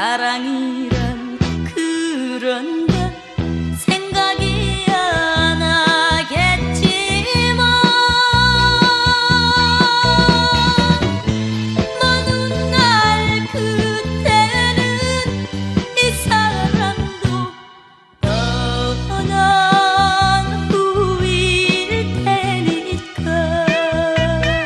사랑이란 그런